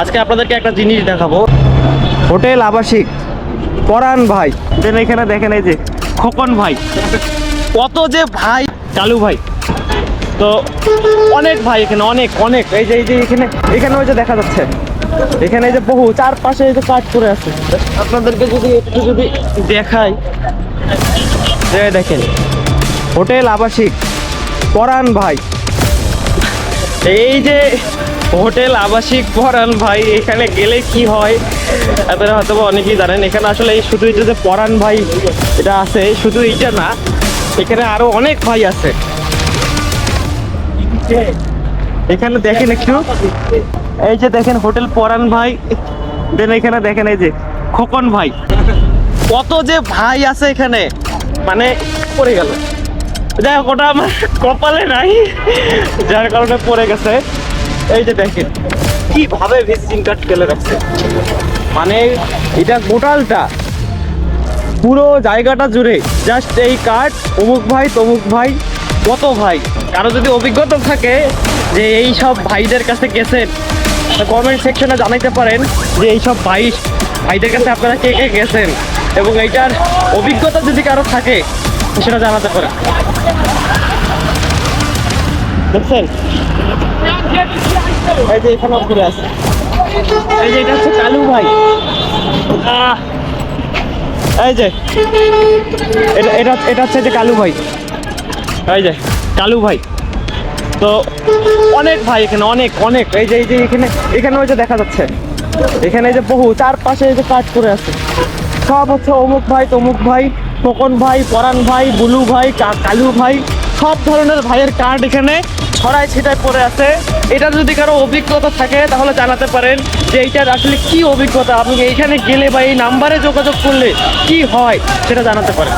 আজকে আপনাদেরকে একটা জিনিস দেখাবো। হোটেল আবাসিক। পরাণ ভাই। দেন এখানে দেখেন এই যে খোকন ভাই। কত যে ভাই কালু ভাই। তো অনেক ভাই এখানে অনেক অনেক। এই যে এই যে এখানে এখানে ওই যে দেখা যাচ্ছে। এখানে এই যে বহু চারপাশে এই যে কাজ করে আছে। আপনাদেরকে যদি একটু যদি দেখাই যে দেখেন। হোটেল আবাসিক। পরাণ ভাই। এই যে হোটেল আবাসিক পরাণ ভাই, এখানে গেলে কি হয়? আপনারা হয়তো অনেকেই জানেন, এখানে আসলে এই শুধু এটা যে পরাণ ভাই এটা আছে, শুধু এইটা না, এখানে আরও অনেক ভাই আছে। এখানে দেখেন একটু। এই যে দেখেন হোটেল পরান ভাই, দেন এখানে দেখেন এই যে খোকন ভাই। কত যে ভাই আছে এখানে মানে পড়ে গেল। যাই হোক, ওটা আমার কপালে নাই, যার কারণে পড়ে গেছে। এই যে দেখেন, কীভাবে ভিজিটিং কার্ড ফেলে রাখছে। মানে এটা গোটালটা পুরো জায়গাটা জুড়ে জাস্ট এই কার্ড, অমুক ভাই, তমুক ভাই, কত ভাই। কারও যদি অভিজ্ঞতা থাকে যে এই সব ভাইদের কাছে গেছেন কমেন্ট সেকশনে জানাইতে পারেন যে এই সব ভাই, ভাইদের কাছে আপনারা কে কে গেছেন। এবং এইটার অভিজ্ঞতা যদি কারও থাকে, সেটা জানাতে পারেন। দেখছেন? এই যে এখানে ঘুরে আছে। এই যে এটা হচ্ছে কালু ভাই। এই যে, এটা এটা এটা হচ্ছে যে কালু ভাই। এই যে, কালু ভাই। তো অনেক ভাই এখানে, অনেক অনেক। এই যে এই যে এখানে এখানে ওই যে দেখা যাচ্ছে। এখানে যে বহু, চারপাশে এই যে কাজ করে আছে। সব হচ্ছে অমুক ভাই, তমুক ভাই, খোকন ভাই পরান ভাই, বুলু ভাই কালু ভাই। সব ধরনের ভাইয়ের কার্ড এখানে ছড়ায় ছিটায় পড়ে আছে। এটা যদি কারও অভিজ্ঞতা থাকে, তাহলে জানাতে পারেন যে এইটার আসলে কি অভিজ্ঞতা। আপনি এইখানে গেলে বা এই নাম্বারে যোগাযোগ করলে কি হয়, সেটা জানাতে পারেন।